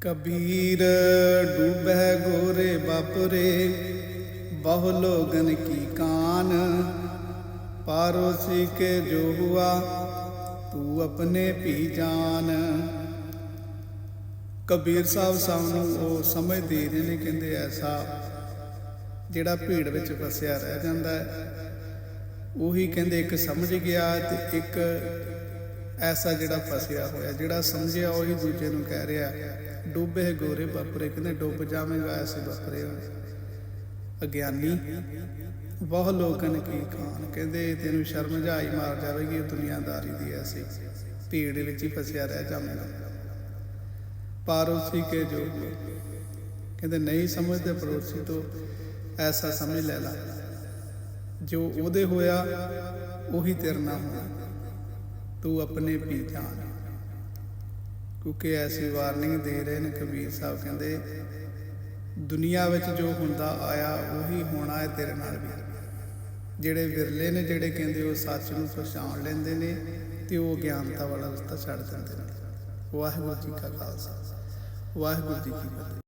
ਕਬੀਰ ਡੂਬੈ ਗੋਰੇ ਬਾਪਰੇ, ਬਹੁ ਲੋਗਨ ਕੀ ਕਾਨ? ਪਾਰੋਸੀ ਕੇ ਜੋ ਹੁਆ, ਤੂੰ ਆਪਣੇ ਭੀ ਜਾਨ। ਕਬੀਰ ਸਾਹਿਬ ਸਾਨੂੰ ਉਹ ਸਮਝ ਦੇ ਰਹੇ ਨੇ ਕਹਿੰਦੇ ਐਸਾ, ਜਿਹੜਾ ਭੀੜ ਵਿੱਚ ਫਸਿਆ ਰਹਿ ਜਾਂਦਾ ਹੈ। ਉਹੀ ਕਹਿੰਦੇ, ਇੱਕ ਸਮਝ ਗਿਆ ਤੇ ਇੱਕ ਐਸਾ ਜਿਹੜਾ ਫਸਿਆ ਹੋਇਆ, ਜਿਹੜਾ ਸਮਝਿਆ ਉਹੀ ਦੂਜੇ ਨੂੰ ਕਹਿ ਰਿਹਾ, ਡੁੱਬੇ ਗੋਰੇ ਬਾਪਰੇ, ਕਹਿੰਦੇ ਡੁੱਬ ਜਾਵੇਂਗਾ ਐਸੇ ਬਾਪਰੇ ਅਗਿਆਨੀ, ਬਹੁਤ ਲੋਕਨ ਕੀ ਖਾਨ ਕਹਿੰਦੇ ਤੈਨੂੰ ਸ਼ਰਮ ਜਾਈ ਮਾਰ ਜਾਵੇਗੀ ਇਹ ਦੁਨੀਆਦਾਰੀ ਦੀ ਐਸੀ ਭੀੜ ਵਿੱਚ ਹੀ ਫਸਿਆ ਰਹਿ ਜਾਵੇਂਗਾ। ਪਾਰੋਸੀ ਕੇ ਜੋ ਕਹਿੰਦੇ ਨਹੀਂ ਸਮਝਦੇ ਪੜੋਸੀ ਤੋਂ, ਐਸਾ ਸਮਝ ਲੈ ਲਾ। ਜੋ ਉਹਦੇ ਹੋਇਆ, ਉਹੀ ਤੇਰੇ ਨਾਲ ਹੋਣਾ। ਤੂੰ ਆਪਣੇ ਪੀ ਜਾਣ ਕਿਉਂਕਿ ਐਸੀ ਵਾਰਨਿੰਗ ਦੇ ਰਹੇ ਨੇ ਕਬੀਰ ਸਾਹਿਬ ਕਹਿੰਦੇ, ਦੁਨੀਆ ਵਿੱਚ ਜੋ ਹੁੰਦਾ ਆਇਆ, ਉਹੀ ਹੋਣਾ ਹੈ ਤੇਰੇ ਨਾਲ ਵੀ। ਜਿਹੜੇ ਵਿਰਲੇ ਨੇ, ਜਿਹੜੇ ਕਹਿੰਦੇ ਉਹ ਸੱਚ ਨੂੰ ਪਛਾਣ ਲੈਂਦੇ ਨੇ, ਤੇ ਉਹ ਗਿਆਨਤਾ ਵਾਲਾ ਰਸਤਾ ਛੱਡ ਦਿੰਦੇ ਨੇ। ਵਾਹਿਗੁਰੂ ਜੀ ਕਾ ਖਾਲਸਾ। ਵਾਹਿਗੁਰੂ ਜੀ ਕੀ ਫਤਿਹ।